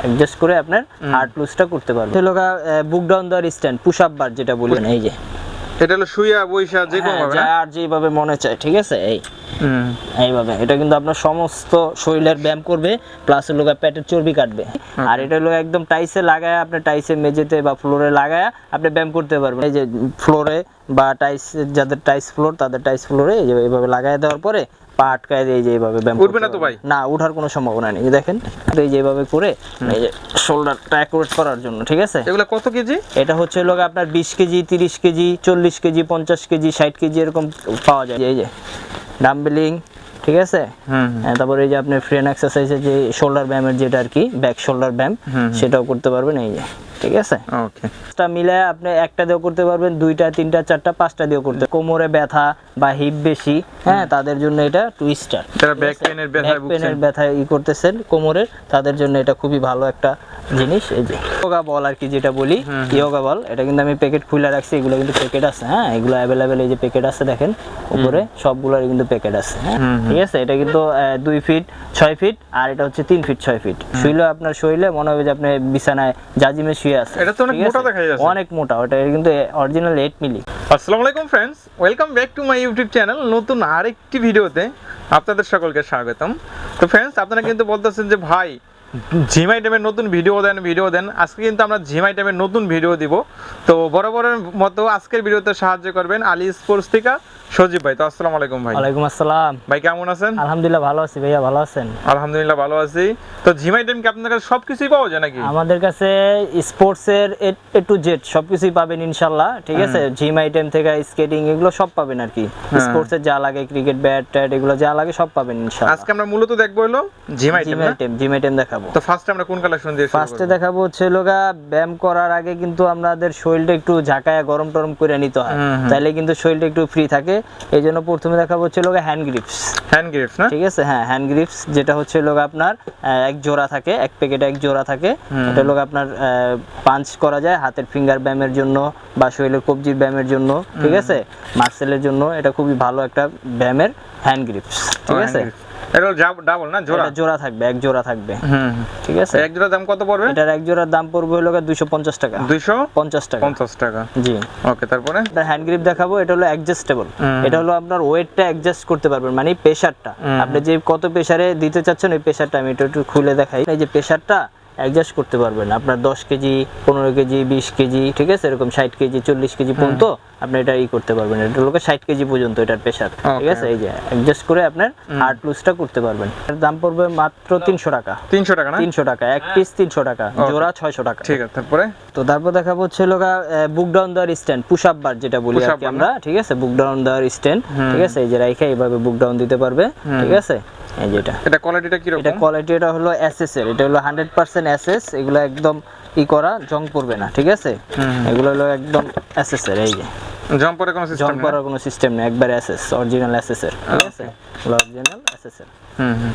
Adjust করে আপনার heart লুজটা করতে পারবেন। হলো বুক ডাউন দেওয়ার স্ট্যান্ড পুশ আপ বার যেটা বলেন এই যে। এটা হলো শুইয়া বইসা যে কোনো হ্যাঁ, ভাবে যা আর যেভাবে মনে চায় ঠিক আছে? এই। হুম। এইভাবে। এটা কিন্তু আপনার সমস্ত শরীরের ব্যায়াম করবে প্লাস হলো পেটের চর্বি কাটবে। আর এটা হলো একদম টাইসে লাগায় আপনি টাইসে মেঝেতে বা ফ্লোরে লাগায় আপনি ব্যায়াম করতে পারবেন। এই যে ফ্লোরে বা টাইস যাদের টাইস ফ্লোর তাদের টাইস ফ্লোরে এই যে এইভাবে লাগায় দেওয়ার পরে পা আটকায় দিয়ে যে এইভাবে ব্যায়াম উঠবে না তো ভাই? না উঠার কোনো সম্ভাবনা নেই। দেখেন এই যে এইভাবে করে এই যে শোল্ডারটা অ্যাকুরেট করার জন্য ঠিক আছে? এগুলা কত কেজি? এটা হচ্ছে লোক আপনার বিশ কেজি তিরিশ কেজি চল্লিশ কেজি পঞ্চাশ কেজি ষাট কেজি এরকম পাওয়া যায়। এই যে ডাম্বেলিং ঠিক আছে? হ্যাঁ, তারপরে এই যে আপনি ফ্রেন এক্সারসাইজের যে শোল্ডার ব্যায়ামের যেটা আর কি ব্যাক শোল্ডার ব্যায়াম সেটাও করতে পারবেন এই যে। ঠিক আছে? ওকে পাঁচটা মিলে আপনি একটা দিয়েও করতে পারবেন দুইটা তিনটা চারটা পাঁচটা দিয়েও করতে কোমরে ব্যথা বা হিপ বেশি হ্যাঁ তাদের জন্য এটা টুইস্টার যারা ব্যাক পেনের ব্যাক পেনের ব্যথায় ই করতেছেন কোমরের তাদের জন্য এটা খুবই ভালো একটা জিনিস। এই যে ইয়োগা বল আর কি যেটা বলি ইয়োগা বল এটা কিন্তু আমি প্যাকেট খুলে রাখছি এগুলো কিন্তু প্যাকেট আছে হ্যাঁ? এগুলো অ্যাভেলেবেল এই যে প্যাকেট আছে দেখেন উপরে সবগুলোর কিন্তু প্যাকেট আছে হ্যাঁ? ঠিক আছে? এটা কিন্তু দুই ফিট ছয় ফিট আর এটা হচ্ছে তিন ফিট ছয় ফিট শুইলে আপনার শরীরে মনে হবে যে আপনি বিছানায় জাজিমে শুয়ে আছে এটা তো অনেক মোটা দেখা যাচ্ছে। অনেক মোটা ওটা কিন্তু অরিজিনাল মিলি আসসালামু আলাইকুম welcome back to my YouTube channel নতুন আরেকটি ভিডিওতে আপনাদের সকলকে স্বাগতম। তো ফ্রেন্ডস আপনারা কিন্তু বলতেছেন যে ভাই জিম আইটেমের নতুন ভিডিও দেন ভিডিও দেন। আজকে কিন্তু আমরা জিম আইটেমের নতুন ভিডিও দিব। তো বরাবরের মতো আজকের ভিডিওতে সাহায্য করবেন আলী স্পোর্টস থেকে সজীব ভাই। তো আসসালামু আলাইকুম ভাই। ওয়ালাইকুম আসসালাম। ভাই কেমন আছেন? আলহামদুলিল্লাহ ভালো আছি ভাইয়া ভালো আছেন? আলহামদুলিল্লাহ ভালো আছি। তো জিম আইটেম কি আপনার কাছে সবকিছুই পাওয়া যায় নাকি? আমাদের কাছে স্পোর্টসের এ টু জেড সবকিছুই পাবেন ইনশাল্লাহ ঠিক আছে? জিম আইটেম থেকে স্কেটিং এগুলো সব পাবেন আর কি। স্পোর্টসের যা লাগে ক্রিকেট ব্যাট ট্যাট এগুলো যা লাগে সব পাবেন ইনশাল্লাহ। আজকে আমরা মূলত দেখব হলো gym item gym item gym item দেখাবো। তো ফার্স্ট আমরা কোন কালেকশন দিয়ে ফার্স্টে দেখাবো হচ্ছে লোগা ব্যায়াম করার আগে কিন্তু আমাদের শরীরটা একটু ঝাঁকায় গরম টরম করে নিতে হয়। হুম। কিন্তু শরীরটা একটু ফ্রি থাকে। এই জন্য প্রথমে দেখাবো হচ্ছে লোগা হ্যান্ড গ্রিপস হ্যান্ড গ্রিপস না? ঠিক আছে? হ্যাঁ হ্যান্ড গ্রিপস যেটা হচ্ছে লোক আপনার এক জোড়া থাকে এক প্যাকেটে এক জোড়া থাকে। এটা লোক আপনার পাঞ্চ করা যায় হাতের ফিঙ্গার ব্যায়ামের জন্য বা শরীরের কবজির ব্যায়ামের জন্য। ঠিক আছে? মার্সেলের জন্য এটা খুবই ভালো একটা ব্যায়ামের হ্যান্ড গ্রিপস ঠিক আছে hand grips। এটা ডাবল না? জোড়া? জোড়া থাকবে এক জোড়া থাকবে। হুম ঠিক আছে? এক দাম কত পড়বে? এটার এক জোড়ার দাম পড়বে হলো দুইশো পঞ্চাশ টাকা। দুইশো পঞ্চাশ টাকা। পঞ্চাশ টাকা। জি। ওকে তারপরে? এটা হ্যান্ড গ্রিপ দেখাবো এটা হলো অ্যাডজাস্টেবল এটা হলো আপনার ওয়েটটা অ্যাডজাস্ট করতে পারবেন মানে প্রেসারটা আপনি যে কত প্রেসারে দিতে চাচ্ছেন ওই প্রেসারটা আমি একটু একটু খুলে দেখাই। এই যে প্রেসারটা অ্যাডজাস্ট করতে পারবেন। আপনার দশ কেজি পনেরো কেজি বিশ কেজি ঠিক আছে? এরকম ষাট কেজি চল্লিশ কেজি পর্যন্ত আপনি এটা ই করতে পারবেন। এটা হলো ষাট কেজি পর্যন্ত এটার প্রেসার। ঠিক আছে? এই যে অ্যাডজাস্ট করে আপনার হার্ট লুজটা করতে পারবেন। এর দাম পড়বে মাত্র তিনশো টাকা। তিনশো টাকা না? তিনশো টাকা এক পিস তিনশো টাকা জোড়া ছয়শো টাকা। ঠিক আছে তারপরে? তো তারপর দেখাবো হচ্ছে লোকা বুক ডাউন দেওয়ার স্ট্যান্ড পুশ আপ বার যেটা বলি আর কি আমরা ঠিক আছে? বুক ডাউন দেওয়ার স্ট্যান্ড ঠিক আছে? এই যে রাইখে এইভাবে বুক ডাউন দিতে পারবে ঠিক আছে? এই যেটা এটা। কোয়ালিটিটা কি রকম এটা কোয়ালিটি এটা হলো এসএস এর এটা হলো হান্ড্রেড পার্সেন্ট এসএস এগুলো একদম ই করা জং পড়বে না ঠিক আছে? এগুলো হলো একদম এসএস এর এই যে। জং পড়ার কোনো সিস্টেম জং পড়ার কোনো সিস্টেম নেই একবার এসএস অরিজিনাল এসএস এর ঠিক আছে? অরিজিনাল এসএস এর হুম হুম।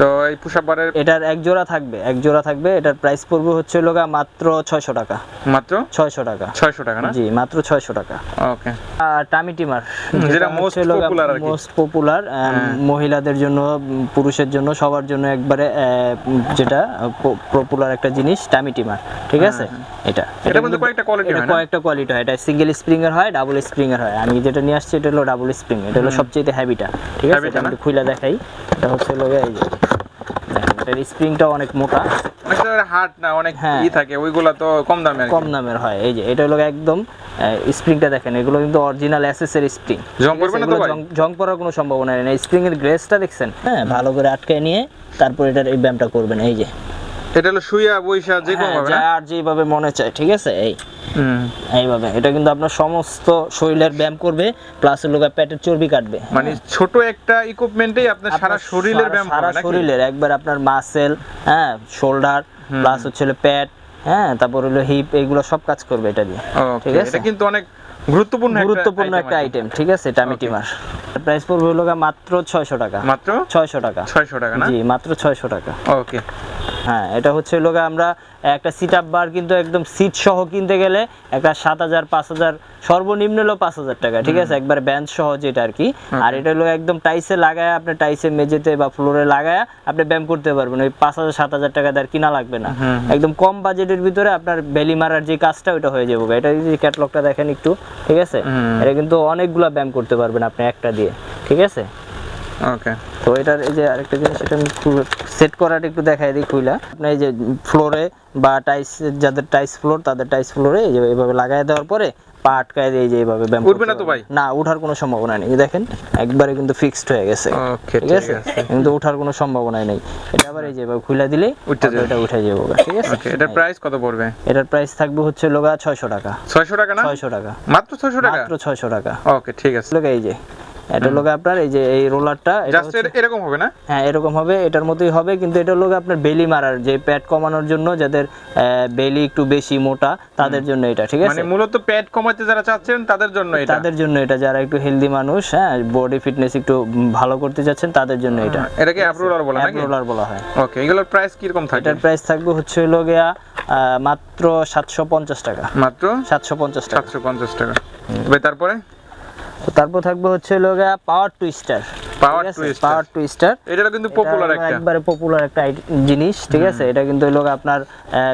তো এই পুষাপ বারের এটার এক জোড়া থাকবে এক জোড়া থাকবে এটার প্রাইস পড়বে হচ্ছে লোকা মাত্র ছয়শো টাকা। মাত্র? ছয়শো টাকা। ছয়শো টাকা না? জি মাত্র ছয়শো টাকা। ওকে। আর টামি টিমার যেটা most popular আর কি। মোস্ট পপুলার মহিলাদের জন্য পুরুষের জন্য সবার জন্য একবারে যেটা পপুলার একটা জিনিস টামি টিমার ঠিক আছে? এটা এটা কিন্তু কয়েকটা কোয়ালিটি হয় কয়েকটা কোয়ালিটি হয়। এটা সিঙ্গেল স্প্রিং এর হয় ডাবল স্প্রিং এর হয়। আমি যেটা নিয়ে আসছি এটা হলো ডাবল স্প্রিং এটা হলো সবচেয়ে হেভিটা ঠিক আছে? আমি খুলে দেখাই। এটা হচ্ছে হলো এই যে। এটার স্প্রিংটা অনেক মোটা। না অনেক হ্যাঁ। ই থাকে ওইগুলা তো কম দামের কম দামের হয় এই যে এটা হলো একদম স্প্রিংটা দেখেন এগুলো কিন্তু অরিজিনাল এসএস এর স্প্রিং। জং করবে না তো ভাই? জং পড়ার কোনো সম্ভাবনা নেই। স্প্রিং এর গ্রেসটা দেখছেন? হ্যাঁ ভালো করে আটকে নিয়ে তারপর এটার এই ব্যায়ামটা করবেন এই যে। এটা হলো বইসা যে কোনো হ্যাঁ, ভাবে আর যেভাবে মনে চায় ঠিক আছে? এই এইভাবে। এটা কিন্তু আপনার সমস্ত শরীরের ব্যায়াম করবে প্লাস হলো পেটের চর্বি কাটবে। মানে ছোট একটা ইকুইপমেন্টেই আপনার সারা শরীরের ব্যায়াম সারা শরীরের। একবার আপনার মাসেল হ্যাঁ শোল্ডার প্লাস হচ্ছে পেট হ্যাঁ তারপর হলো হিপ এগুলো সব কাজ করবে এটা দিয়ে। ঠিক আছে? এটা কিন্তু অনেক গুরুত্বপূর্ণ গুরুত্বপূর্ণ একটা আইটেম ঠিক আছে? টামি টিমার। প্রাইস পড়বে হলো মাত্র ছয়শো টাকা। মাত্র? ছয়শো টাকা। ছয়শো টাকা না? জি মাত্র ছয়শো টাকা। ওকে হ্যাঁ এটা হচ্ছে লোক আমরা একটা সিট আপ বার কিন্তু একদম সিট সহ কিনতে গেলে একটা সাত হাজার পাঁচ হাজার সর্বনিম্ন হলো পাঁচ হাজার টাকা ঠিক আছে? একবার ব্যান্ড সহ যেটা আর কি। আর এটা হলো একদম টাইসে লাগায় আপনি টাইসে মেঝেতে বা ফ্লোরে লাগায় আপনি ব্যায়াম করতে পারবেন। ওই পাঁচ হাজার সাত হাজার টাকা দিয়ে আর কিনা লাগবে না। একদম কম বাজেটের ভিতরে আপনার বেলি মারার যে কাজটা ওটা হয়ে যাবে। এটা যদি ক্যাটলগটা দেখেন একটু ঠিক আছে? এটা কিন্তু অনেকগুলা ব্যায়াম করতে পারবেন আপনি একটা দিয়ে ঠিক আছে? ওকে তো এটার এই যে আরেকটা জিনিস এটা সেট করাটা একটু দেখাই দিই খুইলা। আপনি এই যে ফ্লোরে বা টাইস যাদের টাইস ফ্লোর তাদের টাইস ফ্লোরে এই যে এভাবে লাগাই দেওয়ার পরে পা আটকায় দিয়ে যে এইভাবে ব্যায়াম উঠবে না তো ভাই? না ওঠার কোনো সম্ভাবনা নেই। দেখেন একবারে কিন্তু ফিক্সড হয়ে গেছে। ঠিক আছে? কিন্তু ওঠার কোনো সম্ভাবনাই নেই। এটা আবার এই যে এভাবে খুলে যাবে। এটা উঠে যাবে ঠিক আছে? এটার প্রাইস কত পড়বে? এটার প্রাইস থাকবে হচ্ছে লোগা ছয়শো টাকা। ছয়শো টাকা না? ছয়শো টাকা। মাত্র ছয়শো টাকা? মাত্র ছয়শো টাকা। ওকে ঠিক আছে। এই যে এটা লোক আপনার এই যে এই রোলারটা এটা এরকম হবে না? হ্যাঁ এরকম হবে এটার মতোই হবে কিন্তু এটা হলো আপনার বেলি মারার যে প্যাট কমানোর জন্য যাদের বেলি একটু বেশি মোটা তাদের জন্য এটা ঠিক আছে? মানে মূলত পেট কমাতে যারা চাচ্ছেন তাদের জন্য এটা। তাদের জন্য এটা যারা একটু হেলদি মানুষ হ্যাঁ বডি ফিটনেস একটু ভালো করতে চাচ্ছেন তাদের জন্য এটা। এটাকে অ্যাপ্রুভাল বলে নাকি? রোলার বলা হয়। ওকে এগুলোর প্রাইস কীরকম থাকে? এটার প্রাইস থাকবে হচ্ছে হলো গিয়া মাত্র সাতশো পঞ্চাশ টাকা। মাত্র? সাতশো পঞ্চাশ টাকা। সাতশো পঞ্চাশ টাকা। তবে তারপরে? তো তারপর থাকবে হচ্ছে লোগা power twister power twister power twister এটা কিন্তু পপুলার একটা। একবারে পপুলার একটা জিনিস ঠিক আছে? এটা কিন্তু লোক আপনার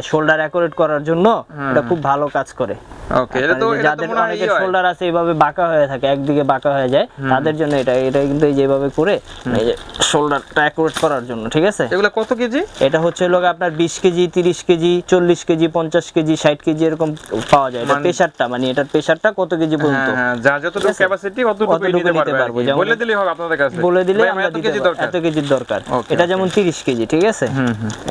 শোল্ডার অ্যাকুরেট করার জন্য এটা খুব ভালো কাজ করে। ওকে এটা তো যে যাদের মনে হয় অনেকের শোল্ডার আছে এইভাবে বাঁকা হয়ে থাকে একদিকে বাঁকা হয়ে যায় তাদের জন্য এটা এটা কিন্তু যেভাবে করে এই যে শোল্ডারটা অ্যাকোরেট করার জন্য ঠিক আছে? এগুলো কত কেজি? এটা হচ্ছে লোক আপনার বিশ কেজি তিরিশ কেজি চল্লিশ কেজি পঞ্চাশ কেজি ষাট কেজি এরকম পাওয়া যায়। এটা মানে- প্রেশারটা মানে এটার প্রেশারটা কত কেজি পর্যন্ত? হ্যাঁ হ্যাঁ যতটুকু ক্যাপাসিটি অতটুকু নিতে পারবে বলে দিলেই হবে আপনাদের কাছে। বলে দিলে আমার দিতে কেজি দরকার। এত কেজির দরকার। এটা যেমন তিরিশ কেজি ঠিক আছে?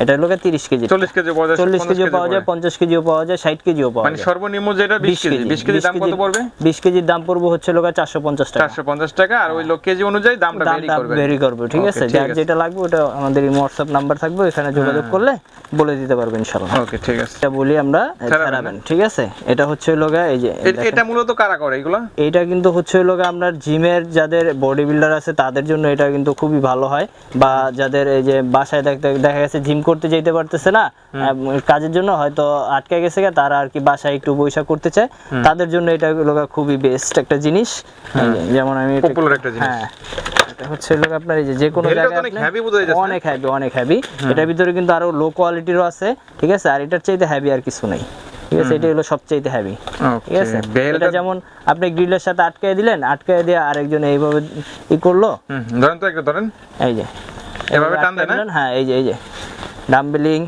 এটা লোকে তিরিশ কেজি। চল্লিশ কেজি পাওয়া যায় চল্লিশ 50 কেজিও পাওয়া যায় পড়ে। পঞ্চাশ কেজিও পাওয়া যায় ষাট কেজিও পাওয়া মানে যায়। সর্বনিম্ন যেটা বিশ কেজি। বিশ কেজি দাম কত পড়বে? বিশ কেজির দাম পড়বে হচ্ছে লোক চারশো পঞ্চাশ টাকা। চারশো পঞ্চাশ টাকা আর ওই লোক কেজি অনুযায়ী দামটা ভেরি করবে। ভেরি করবে ঠিক আছে? যার যেটা লাগবে ওটা আমাদের হোয়াটসঅ্যাপ নাম্বার থাকবে এখানে যোগাযোগ করলে বলে দিতে পারব ইনশাল্লাহ ওকে ঠিক আছে। এটা বলি আমরা থেরাবেন ঠিক আছে? এটা হচ্ছে লোগা এই যে এটা মূলত কারা করে এগুলো? এইটা কিন্তু হচ্ছে লোক আপনার জিমের যাদের বডি বিল্ডার আছে তাদের জন্য এটা কিন্তু খুবই ভালো হয়। বা যাদের এই যে বাসায় দেখতে দেখা গেছে জিম করতে যেতে পারতেছে না কাজের জন্য হয়তো আটকে গেছে গা, তারা আর কি বাসায় একটু বৈশা করতে চায় তাদের জন্য এটা লোক খুবই বেস্ট একটা জিনিস। যেমন আমি Popular একটা জিনিস। হ্যাঁ এটা হচ্ছে লোক আপনার এই যে যে কোনো জায়গায় অনেক বোঝা যাচ্ছে। অনেক হেভি এটার ভিতরে কিন্তু আরও লো কোয়ালিটিরও আছে ঠিক আছে? আর এটার চাইতে হেভি আর কিছু নেই ঠিক আছে? এটা হলো সবচাইতে হেভি ঠিক আছে? এটা যেমন আপনি গ্রিলের সাথে আটকায় দিলেন আটকায় দিয়ে আরেকজন এইভাবে ই করল। ধরেন তো একটা ধরেন। এই যে। এভাবে টান আটকায় দেয় না? দিলেন, হ্যাঁ এই যে এই যে। ডাম্বেলিং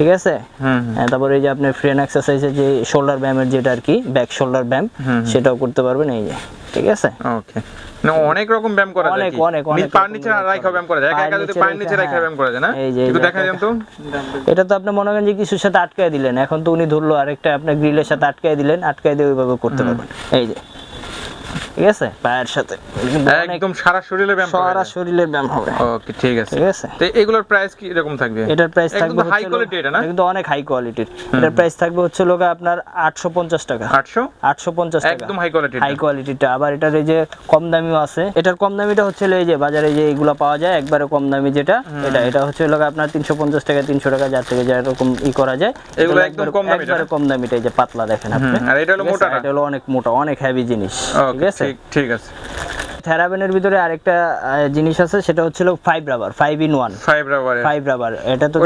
ঠিক আছে? হুম হ্যাঁ, তারপরে এই যে আপনি ফ্রেন এক্সারসাইজের যে শোল্ডার ব্যায়ামের যেটা আর কি ব্যাক শোল্ডার ব্যায়াম সেটাও করতে পারবেন এই যে। ঠিক আছে? ওকে না অনেক রকম ব্যায়াম করা যায় অনেক? অনেক, অনেক নিচ- নিচে ব্যায়াম রাখা ব্যায়াম করা যায়? একা একা যদি নিচে নিচে রাখা হ্যাঁ। ব্যায়াম করা যায় না? এই একটু যে দেখা যান তো। এটা তো আপনি মনে করেন যে কিছুর সাথে আটকায় দিলেন। এখন তো উনি ধরলো আরেকটা আপনি গ্রিলের সাথে আটকায় দিলেন আটকায় দিয়ে ওইভাবে করতে পারবেন। এই যে। ঠিক আছে? পায়ের সাথে। একদম সারা শরীরে ব্যায়াম সারা যায়। শরীরের ব্যায়াম হবে। ওকে ঠিক আছে। ঠিক আছে? তো এগুলোর প্রাইস কি এরকম থাকবে? এটার প্রাইস থাকবে হাই কোয়ালিটি এটা না? কিন্তু অনেক হাই কোয়ালিটির এটার প্রাইস থাকবে হচ্ছে লোক আপনার আটশো পঞ্চাশ টাকা। 800 আটশো পঞ্চাশ টাকা। একদম হাই কোয়ালিটি হাই কোয়ালিটিটা আবার এটার এই যে কম দামিও আছে। এটার কম দামিটা হচ্ছে এই যে বাজারে যে এগুলো পাওয়া যায় একবারে কম দামি যেটা এটা এটা হচ্ছে লোক আপনার তিনশো পঞ্চাশ টাকা তিনশো টাকা যার থেকে যা এরকম ই করা যায় এগুলো একদম কম দামিটা একবারে কম দামিটা এই যে পাতলা দেখেন আপনি। আর এটা হলো? মোটাটা? এটা হলো অনেক মোটা অনেক হেভি জিনিস। ঠিক আছে? ঠিক ঠিক আছে। থেরাবেনের ভিতরে আরেকটা জিনিস আছে সেটা হচ্ছে five rubber five in one five রাবারের ফাইভ রাবার এটা তো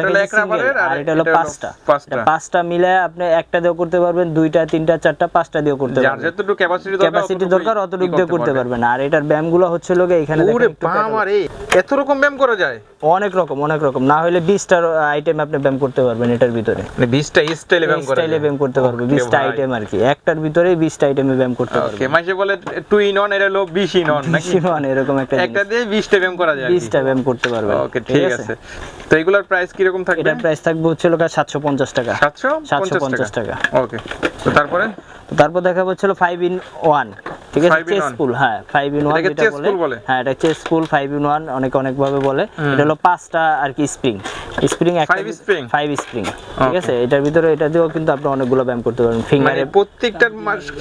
আর এটা হলো পাঁচটা। পাঁচটা। মিলে আপনি একটা দিয়েও করতে পারবেন দুইটা তিনটা চারটা পাঁচটা দিয়েও করতে পারবেন। যতটুকু ক্যাপাসিটি দরকার ক্যাপাসিটি দরকার অতটুকু দিয়ে করতে পারবেন। আর এটার ব্যায়ামগুলো হচ্ছে লোকে এখানে। এত রকম ব্যায়াম করা যায়? অনেক রকম অনেক রকম। না হলে বিশটা আইটেম আপনি ব্যায়াম করতে পারবেন এটার ভিতরে। মানে 20টা স্টাইলে ব্যায়াম স্টাইলে ব্যায়াম করতে পারবে বিশটা আইটেম আর কি। একটার ভিতরে বিশটা আইটেমে ব্যায়াম করতে পারবে ওকে মাইসে বলে টু ইন অন এটা হলো 20 ইন অন নাকি? এরকম একটা একটা দিয়ে 20টা ব্যায়াম করা যায় বিশটা ব্যায়াম করতে পারবে ওকে ঠিক আছে? তো এগুলোর প্রাইস কি রকম থাকবে? এটা প্রাইস থাকবে হচ্ছে লোকা সাতশো পঞ্চাশ টাকা। 750 750 টাকা। ওকে তো তারপরে? তো তারপর দেখা হচ্ছিল ফাইভ ইন ওয়ান ঠিক আছে? চেস? পুল হ্যাঁ ফাইভ ইন ওয়ান যেটা বলে। হ্যাঁ এটা chest pull five in one অনেক অনেক ভাবে বলে এটা হলো পাঁচটা আর কি স্প্রিং স্প্রিং একটা? ফাইভ স্প্রিং ঠিক আছে? এটার ভিতরে এটা দিয়েও কিন্তু আপনি অনেকগুলো ব্যায়াম করতে পারবেন। মানে ফিঙ্গারে প্রত্যেকটার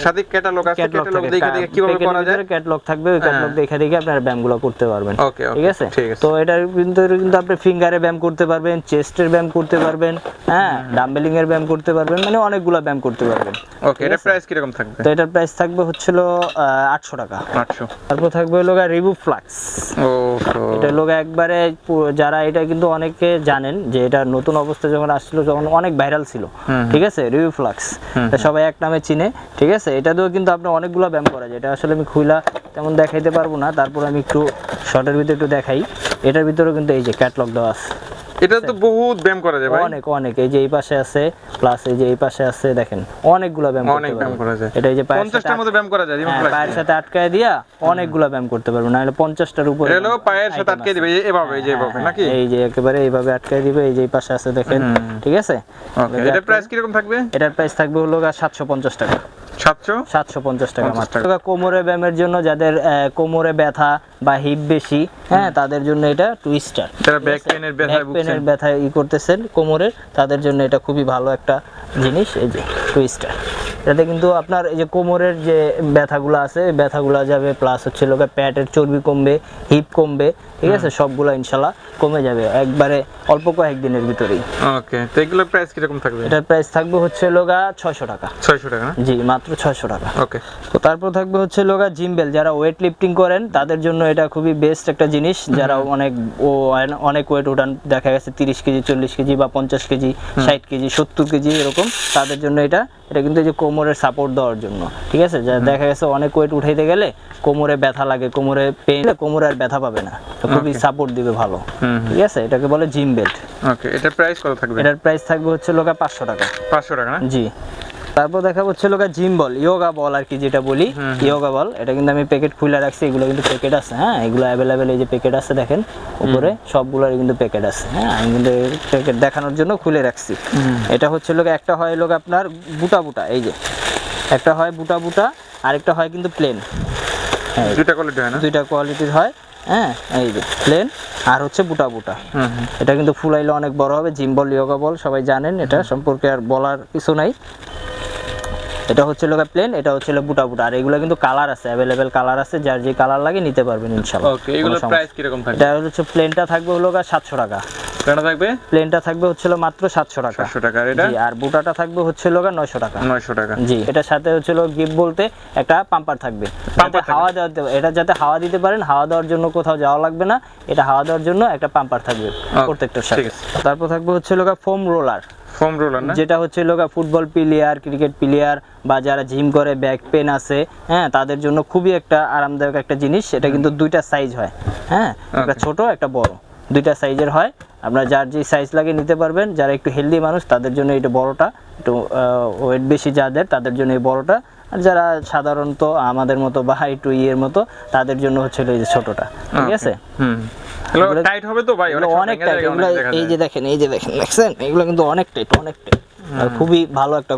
সাথে ক্যাটালগ আছে ক্যাটলগ দেখে দেখে কীভাবে করা যায়? ক্যাটলগ থাকবে ওই ক্যাটলগ দেখে দেখে আপনারা ব্যায়ামগুলো করতে পারবেন। ওকে ঠিক আছে? ঠিক আছে। তো এটার ভিতরে কিন্তু আপনি ফিঙ্গারে ব্যায়াম করতে পারবেন চেস্টের ব্যায়াম করতে পারবেন হ্যাঁ? ডাম্বেলিং এর ব্যায়াম করতে পারবেন মানে অনেকগুলো ব্যায়াম করতে পারবেন। ওকে এটা প্রাইস কীরকম থাকবে? তো এটার প্রাইস থাকবে হচ্ছিল আটশো টাকা। 800 তারপর থাকবে হলো রিভু ফ্লাক্স। ও এটা লোক একবারে যারা এটা কিন্তু অনেকে জানেন যে এটা নতুন অবস্থা যখন আসছিল যখন অনেক ভাইরাল ছিল। ঠিক আছে? Review flux. সবাই এক নামে চিনে। ঠিক আছে? এটা দিয়েও কিন্তু আপনি অনেকগুলো ব্যায়াম করা যায়। এটা আসলে আমি খুইলা তেমন দেখাইতে পারব না। তারপর আমি একটু শর্টের ভিতরে একটু দেখাই। এটার ভিতরেও কিন্তু এই যে ক্যাটলগ দেওয়া আছে। এটা তো বহুত ব্যায়াম করা যায় ভাই। অনেক অনেক। এই যে এই পাশে আছে প্লাস এই যে এই পাশে আছে দেখেন অনেকগুলো ব্যায়াম অনেক ব্যায়াম করা যায়। এটা এই যে পায়ের 50টার সাথে মধ্যে ব্যায়াম করা যায় হ্যাঁ, পায়ের সাথে আটকায় দিয়া অনেকগুলো ব্যায়াম করতে পারব পারবেন নাহলে পঞ্চাশটার উপরে হলো পায়ের সাথে item আটকে দিবে এই- এভাবে এই যে এভাবে হ্যাঁ, নাকি? এই যে একেবারে এইভাবে আটকায় দিবে এই যে এই পাশে আছে দেখেন ঠিক আছে? এটা প্রাইস কীরকম থাকবে? এটার প্রাইস থাকবে হলো সাতশো পঞ্চাশ টাকা। 700 সাতশো পঞ্চাশ টাকা 50 মাত্র। কোমরে ব্যায়ামের জন্য যাদের কোমরে ব্যথা বা হিপ বেশি হ্যাঁ তাদের জন্য এটা টুইস্টার যারা ব্যাক পেনের ব্যথায় ভুগছেন। পেনের ব্যথায় ই করতেছেন কোমরের তাদের জন্য এটা খুবই ভালো একটা জিনিস এই যে টুইস্টার এটাতে কিন্তু আপনার এই যে কোমরের যে ব্যথাগুলো আছে ব্যথাগুলো যাবে প্লাস হচ্ছে লোকে প্যাটের চর্বি কমবে হিপ কমবে ঠিক আছে? সবগুলো ইনশাল্লাহ কমে যাবে একবারে অল্প কয়েক দিনের ভিতরেই। ওকে তো এগুলোর প্রাইস কীরকম থাকবে? এটার প্রাইস থাকবে হচ্ছে লোগা ছয়শো টাকা। 600 টাকা না? জি মাত্র ছয়শো টাকা। ওকে। তো তারপর থাকবে হচ্ছে লোগা জিমবেল যারা ওয়েট লিফটিং করেন তাদের জন্য এটা খুবই বেস্ট একটা জিনিস। যারা অনেক ও অনেক ওয়েট উঠান দেখা গেছে তিরিশ কেজি চল্লিশ কেজি বা পঞ্চাশ কেজি ষাট কেজি সত্তর কেজি এরকম তাদের জন্য এটা এটা কিন্তু এই যে কোমরের সাপোর্ট দেওয়ার জন্য। ঠিক আছে? যা দেখা গেছে অনেক ওয়েট উঠাইতে গেলে কোমরে ব্যথা লাগে কোমরে পেন কোমরে আর ব্যথা পাবে না। খুবই সাপোর্ট দিবে ভালো। ঠিক আছে? এটাকে বলে জিম বেল্ট ওকে এটার প্রাইস কত থাকবে? এটার প্রাইস থাকবে হচ্ছে লোকা পাঁচশো টাকা। 500 টাকা না? জি। তারপর দেখা হচ্ছে লোকা জিম বল ইয়োগা বল আর কি যেটা বলি। ইয়োগা বল এটা কিন্তু আমি প্যাকেট খুলে রাখছি এগুলো কিন্তু প্যাকেট আছে হ্যাঁ? এগুলো অ্যাভেলেবেল এই যে প্যাকেট আছে দেখেন উপরে সবগুলোর কিন্তু প্যাকেট আছে হ্যাঁ? আমি কিন্তু প্যাকেট দেখানোর জন্য খুলে রাখছি। এটা হচ্ছে লোক একটা হয় লোক আপনার বুটা বুটা এই যে। একটা হয় বুটা বুটা আরেকটা হয় কিন্তু প্লেন হ্যাঁ। দুইটা কোয়ালিটি হয় না? দুইটা কোয়ালিটির হয়। হ্যাঁ এই যে প্লেন আর হচ্ছে বুটা বুটা। হুম হুম। এটা কিন্তু ফুলাইলে অনেক বড় হবে জিম্বল ইয়োগা বল সবাই জানেন এটা সম্পর্কে আর বলার কিছু নাই। এটা হচ্ছে লোকা প্লেন এটা হচ্ছে বুটা বুটা। আর এগুলো কিন্তু কালার আছে অ্যাভেলেবেল কালার আছে যার যে কালার লাগে নিতে পারবেন ইনশাআল্লাহ ওকে এগুলোর প্রাইস কীরকম থাকবে? এটা হচ্ছে প্লেনটা থাকবে হলো সাতশো টাকা। কেন থাকবে? প্লেনটা থাকবে হচ্ছে মাত্র সাতশো টাকা। 500 টাকা এটা? জি আর বুটাটা থাকবে হচ্ছে লোকা নয়শো টাকা। 900 টাকা। জি এটার সাথে হচ্ছে গিফট বলতে একটা পাম্পার থাকবে। যাতে হাওয়া দেওয়া এটা যাতে হাওয়া দিতে পারেন হাওয়া দেওয়ার জন্য কোথাও যাওয়া লাগবে না। এটা হাওয়া দেওয়ার জন্য একটা পাম্পার থাকবে প্রত্যেকটার সাথে তারপর থাকবে হচ্ছে লোকা ফোম রোলার ফোম রোলার না? যেটা হচ্ছে লোক ফুটবল প্লেয়ার ক্রিকেট প্লেয়ার বা যারা জিম করে ব্যাক পেন আছে হ্যাঁ তাদের জন্য খুবই একটা আরামদায়ক একটা জিনিস। এটা কিন্তু দুইটা সাইজ হয় হ্যাঁ একটা ছোট একটা বড়। দুইটা সাইজের হয়। আপনার যার যে সাইজ লাগে নিতে পারবেন যারা একটু হেলদি মানুষ তাদের জন্য এটা বড়টা একটু ওয়েট বেশি যাদের তাদের জন্য এই বড়টা। আর যারা সাধারণত আমাদের মতো বা হাই টু ইয়ের মতো তাদের জন্য হচ্ছে এই যে ছোটটা ঠিক আছে? হুম। টাইট হবে তো ভাই? অনেক টাইট এই যে দেখেন এই যে দেখেন দেখছেন? এগুলো কিন্তু অনেক টাইট অনেক টাইট খুবই ভালো একটা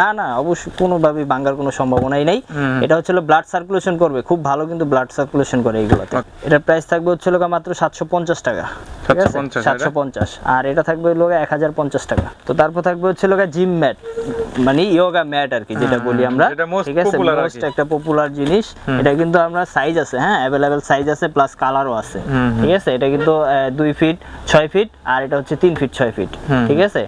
না? না? অবশ্যই কোনোভাবেই ভাঙার কোনো সম্ভাবনাই নেই। এটা হচ্ছে ব্লাড সার্কুলেশন করবে। খুব ভালো কিন্তু ব্লাড সার্কুলেশন করে এইগুলোতে। এটার প্রাইস থাকবে হচ্ছে লোক মাত্র সাতশো পঞ্চাশ টাকা। ঠিক আছে? 750 সাতশো পঞ্চাশ। আর এটা থাকবে লোক এক হাজার পঞ্চাশ টাকা। তো তারপর থাকবে হচ্ছে লোক জিম ম্যাট মানে ইয়োগা ম্যাট আর কি যেটা বলি আমরা। ঠিক আছে? মোস্ট একটা পপুলার জিনিস। এটা কিন্তু আমরা সাইজ আছে হ্যাঁ? অ্যাভেলেবেল সাইজ আছে প্লাস কালারও আছে। ঠিক আছে? এটা কিন্তু দুই ফিট ছয় ফিট আর এটা হচ্ছে তিন ফিট ছয় ফিট ঠিক আছে?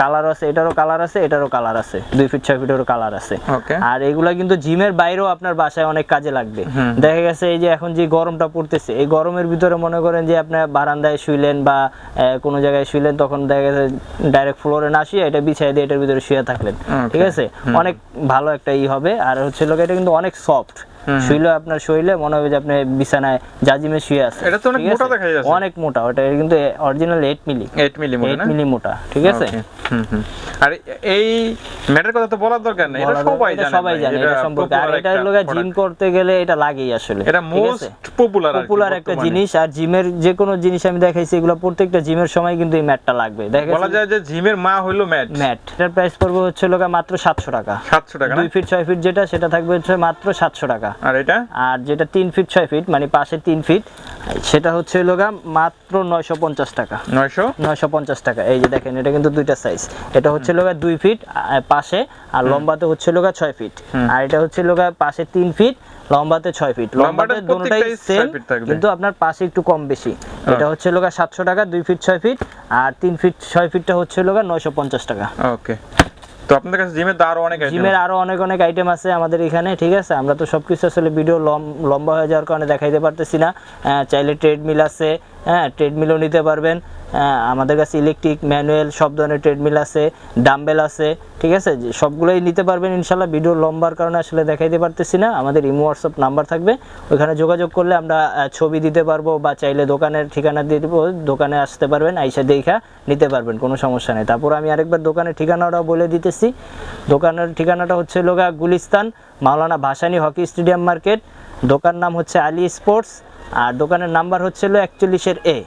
কালার আছে এটারও কালার আছে এটারও কালার আছে। দুই ফিট ছয় ফিটেরও কালার আছে। আর এগুলা কিন্তু জিমের বাইরেও আপনার বাসায় অনেক কাজে লাগবে। দেখা গেছে এই যে এখন যে গরমটা পড়তেছে এই গরমের ভিতরে মনে করেন যে আপনার বারান্দায় শুইলেন বা কোনো জায়গায় শুইলেন তখন দেখা গেছে ডাইরেক্ট ফ্লোরে না শুয়ে এটা বিছাই দিয়ে এটার ভিতরে শুয়ে থাকলেন। ঠিক আছে? অনেক ভালো একটা ই হবে। আর হচ্ছে লোক এটা কিন্তু অনেক সফট শুইলে আপনার শরীরে মনে হবে যে আপনি বিছানায় জাজিমে শুয়ে আছে এটা তো অনেক মোটা দেখা যাচ্ছে। অনেক মোটা ওটা কিন্তু অরিজিনাল 8 মিলি 8 মিলি মতো এইট মিলি মোটা ঠিক আছে? হুম হুম। আর এই ম্যাটের কথা তো বলার দরকার নেই এটা সবাই জানে সবাই জানে এটা সম্পর্কে। আর এটার একটা জিম করতে গেলে এটা লাগেই আসলে এটা মোস্ট পপুলার পপুলার একটা জিনিস আর জিমের যে কোনো জিনিস আমি দেখাইছি এগুলো প্রত্যেকটা জিমের সময় কিন্তু এই ম্যাটটা লাগবে। দেখা বলা যায় যে জিমের মা হইল ম্যাট। ম্যাট। এটার প্রাইস পড়বে হচ্ছে লোকা মাত্র সাতশো টাকা। সাতশো টাকা না? দুই ফিট ছয় ফিট যেটা সেটা থাকবে হচ্ছে মাত্র সাতশো টাকা। আর এটা? আর যেটা তিন ফিট ছয় ফিট মানে পাশে তিন ফিট সেটা হচ্ছে লোকা মাত্র নয়শো পঞ্চাশ টাকা। নয়শো? নয়শো পঞ্চাশ টাকা। এই যে দেখেন এটা কিন্তু দুইটা সাইজ এটা হচ্ছে লোকা দুই ফিট পাশে আর লম্বাতে হচ্ছে লোকা ছয় ফিট। আর এটা হচ্ছে লোকা পাশে তিন ফিট লম্বাতে ছয় ফিট। লম্বাতে দুটোটাই সেম 6 feet থাকবে। কিন্তু আপনার পাশে একটু কম বেশি। এটা হচ্ছে লোকা সাতশো টাকা দুই ফিট ছয় ফিট আর তিন ফিট ছয় ফিটটা হচ্ছে লোকা নয়শো পঞ্চাশ টাকা। ওকে। তো আপনাদের কাছে জিমের তো আরও অনেক জিমের আরও অনেক অনেক আইটেম আছে আমাদের এখানে ঠিক আছে? আমরা তো সবকিছু আসলে ভিডিও লম্বা হয়ে যাওয়ার কারণে দেখাইতে পারতেছি না। চাইলে ট্রেডমিল আছে হ্যাঁ ট্রেডমিলও নিতে পারবেন। আমাদের কাছে ইলেকট্রিক ম্যানুয়াল সব ধরনের ট্রেডমিল আছে ডাম্বেল আছে, ঠিক আছে? সবগুলোই নিতে পারবেন ইনশাল্লাহ ভিডিও লম্বার কারণে আসলে দেখাইতে পারতেছি না। আমাদের ইমো হোয়াটসঅ্যাপ নাম্বার থাকবে। ওইখানে যোগাযোগ করলে আমরা ছবি দিতে পারব বা চাইলে দোকানের ঠিকানা দিয়ে দেবো। দোকানে আসতে পারবেন, আইসা দেখা নিতে পারবেন, কোনো সমস্যা নেই। তারপর আমি আরেকবার দোকানের ঠিকানাটাও বলে দিতেছি। দোকানের ঠিকানাটা হচ্ছে লোগা Gulistan, Maulana Bhasani hockey stadium market. দোকান নাম হচ্ছে আলী স্পোর্টস। আর দোকানের নাম্বার হচ্ছিল একচল্লিশের এ।